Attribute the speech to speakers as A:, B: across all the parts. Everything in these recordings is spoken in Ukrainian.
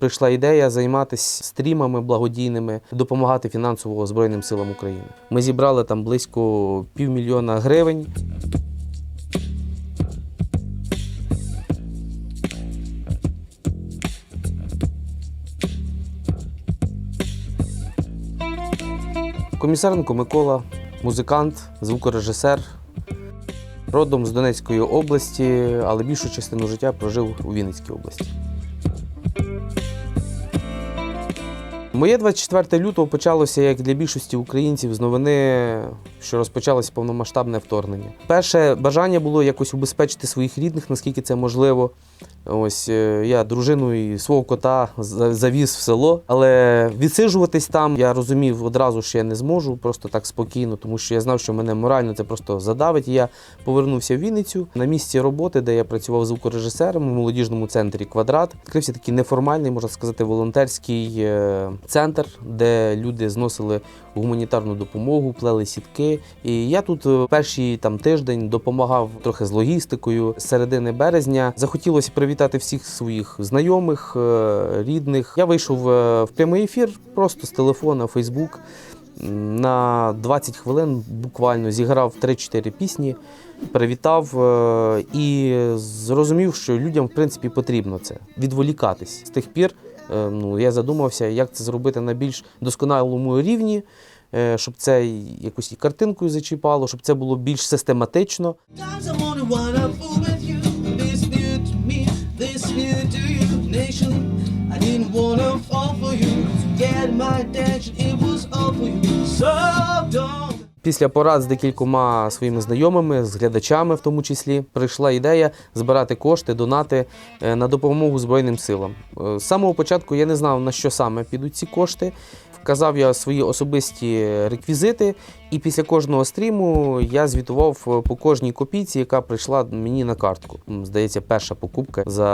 A: Прийшла ідея займатися стрімами благодійними, допомагати фінансово Збройним силам України. Ми зібрали там близько півмільйона гривень. Комісаренко Микола, музикант, звукорежисер, родом з Донецької області, але більшу частину життя прожив у Вінницькій області. Моє 24 лютого почалося, як для більшості українців, з новини, що розпочалося повномасштабне вторгнення. Перше бажання було якось убезпечити своїх рідних, наскільки це можливо. Ось е, я дружину і свого кота за- завіз в село, але відсиджуватись там я розумів одразу, що я не зможу, просто так спокійно, тому що я знав, що мене морально це просто задавить. Я повернувся в Вінницю на місці роботи, де я працював звукорежисером у молодіжному центрі Квадрат. Відкрився такий неформальний, можна сказати, волонтерський е, центр, де люди зносили гуманітарну допомогу, плели сітки. І я тут е, перший там тиждень допомагав трохи з логістикою. З середини березня захотілося привітати всіх своїх знайомих, е, рідних. Я вийшов е, в прямий ефір просто з телефона, Фейсбук. На 20 хвилин буквально зіграв 3-4 пісні, привітав і зрозумів, що людям в принципі потрібно це відволікатись. З тих пір ну, я задумався, як це зробити на більш досконалому рівні, е, щоб це якось і картинкою зачіпало, щоб це було більш систематично.
B: So.
A: Після порад з декількома своїми знайомими, з глядачами, в тому числі, прийшла ідея збирати кошти, донати е, на допомогу Збройним силам. Е, З самого початку я не знав, на що саме підуть ці кошти. Вказав я свої особисті реквізити, і після кожного стріму я звітував е, по кожній копійці, яка прийшла мені на картку. Здається, перша покупка за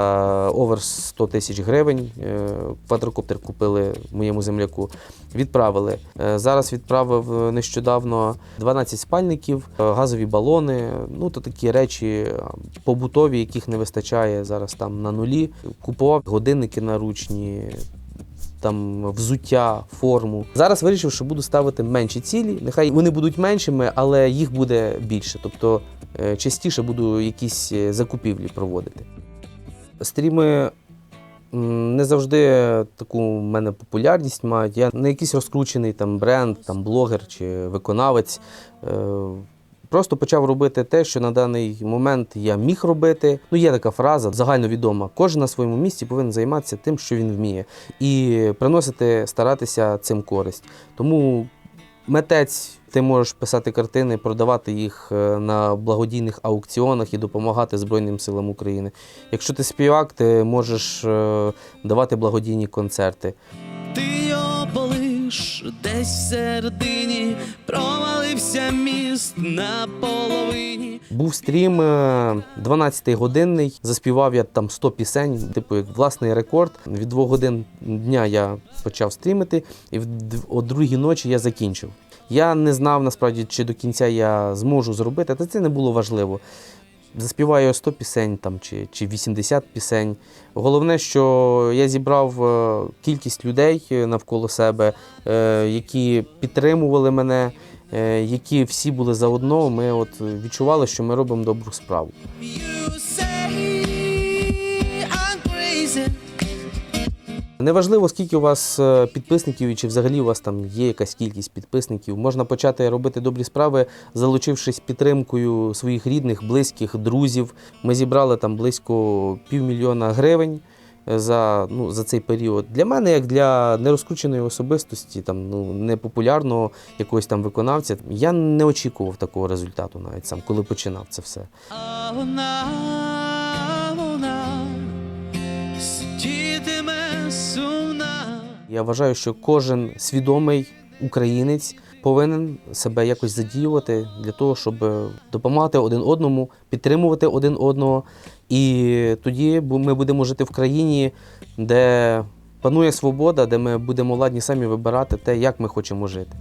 A: овер 100 тисяч гривень. Е, Квадрокоптер купили моєму земляку. Відправили. Е, Зараз відправив нещодавно 12 спальників, газові балони. Ну то такі речі побутові, яких не вистачає зараз там на нулі. Купував годинники наручні. Там взуття, форму. Зараз вирішив, що буду ставити менші цілі. Нехай вони будуть меншими, але їх буде більше. Тобто е, частіше буду якісь е, закупівлі проводити. Стріми не завжди таку в мене популярність мають. Я не якийсь розкручений там бренд, там блогер чи виконавець. Просто почав робити те, що на даний момент я міг робити. Ну, є така фраза загальновідома. Кожен на своєму місці повинен займатися тим, що він вміє, і приносити, старатися цим користь. Тому митець, ти можеш писати картини, продавати їх е, на благодійних аукціонах і допомагати Збройним силам України. Якщо ти співак, ти можеш е, давати благодійні концерти.
B: Ти десь всередині, провалився міст на половині.
A: Був стрім е, 12-годинний, заспівав я там 100 пісень, типу як власний рекорд. Від 2 годин дня я почав стрімити, і в о другій ночі я закінчив. Я не знав насправді, чи до кінця я зможу зробити, та це не було важливо. Заспіваю 100 пісень там, чи, чи 80 пісень. Головне, що я зібрав е, кількість людей е, навколо себе, е, які підтримували мене, які всі були заодно. Ми от відчували, що ми робимо добру справу. Неважливо, скільки у вас е, підписників і чи взагалі у вас там є якась кількість підписників. Можна почати робити добрі справи, залучившись підтримкою своїх рідних, близьких, друзів. Ми зібрали там близько півмільйона гривень е, за, ну, за цей період. Для мене, як для нерозкрученої особистості, там, ну, непопулярного якогось там виконавця, я не очікував такого результату навіть сам, коли починав це все. Я вважаю, що кожен свідомий українець повинен себе якось задіювати для того, щоб допомагати один одному, підтримувати один одного. І тоді ми будемо жити в країні, де панує свобода, де ми будемо ладні самі вибирати те, як ми хочемо жити.